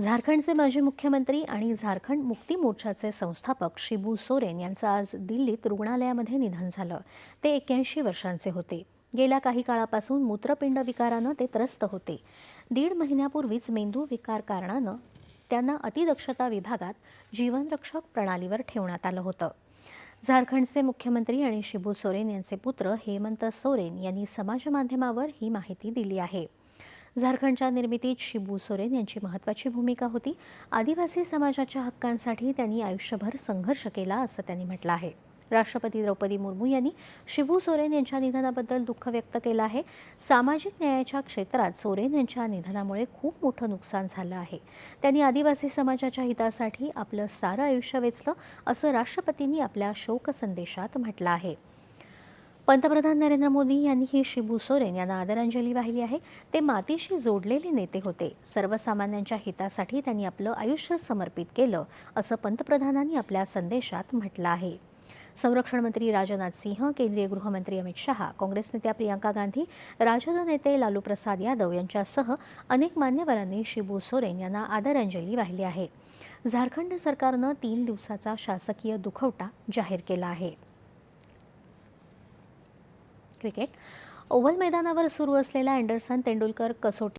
झारखंडचे माजी मुख्यमंत्री आणि झारखंड मुक्ती मोर्चाचे संस्थापक शिबू सोरेन यांचं आज दिल्लीत रुग्णालयामध्ये निधन झालं. ते एक्क्याऐंशी वर्षांचे होते. गेल्या काही काळापासून मूत्रपिंड विकारानं ते त्रस्त होते. दीड महिन्यापूर्वीच मेंदू विकार कारणानं त्यांना अतिदक्षता विभागात जीवनरक्षक प्रणालीवर ठेवण्यात आलं होतं. झारखंडचे मुख्यमंत्री आणि शिबू सोरेन यांचे पुत्र हेमंत सोरेन यांनी समाजमाध्यमावर ही माहिती दिली आहे. झारखंडच्या निर्मितीत शिबू सोरेन यांची महत्त्वाची भूमिका होती. आदिवासी समाजाच्या हक्कांसाठी त्यांनी आयुष्यभर संघर्ष केला असं त्यांनी म्हटलं आहे. राष्ट्रपती द्रौपदी मुर्मू यांनी शिबू सोरेन यांच्या निधनाबद्दल दुःख व्यक्त केलं आहे. सामाजिक न्यायाच्या क्षेत्रात सोरेन यांच्या निधनामुळे खूप मोठं नुकसान झालं आहे. त्यांनी आदिवासी समाजाच्या हितासाठी आपलं सारं आयुष्य वेचलं असं राष्ट्रपतींनी आपल्या शोक संदेशात म्हटलं आहे. पंतप्रधान नरेंद्र मोदी यांनीही शिबू सोरेन यांना आदरांजली वाहिली आहे. ते मातीशी जोडलेले नेते होते. सर्वसामान्यांच्या हितासाठी त्यांनी आपलं आयुष्य समर्पित केलं असं पंतप्रधानांनी आपल्या संदेशात म्हटलं आहे. संरक्षण मंत्री राजनाथ सिंह केंद्रीय गृहमंत्री अमित शहा काँग्रेस नेत्या प्रियांका गांधी राजद नेते लालू प्रसाद यादव यांच्यासह अनेक मान्यवरांनी शिबू सोरेन यांना आदरांजली वाहिली आहे. झारखंड सरकारनं तीन दिवसाचा शासकीय दुखवटा जाहीर केला आहे. क्रिकेट. ओव्हल मैदानावर सुरू असलेला अँडरसन तेंडुलकर कसोटी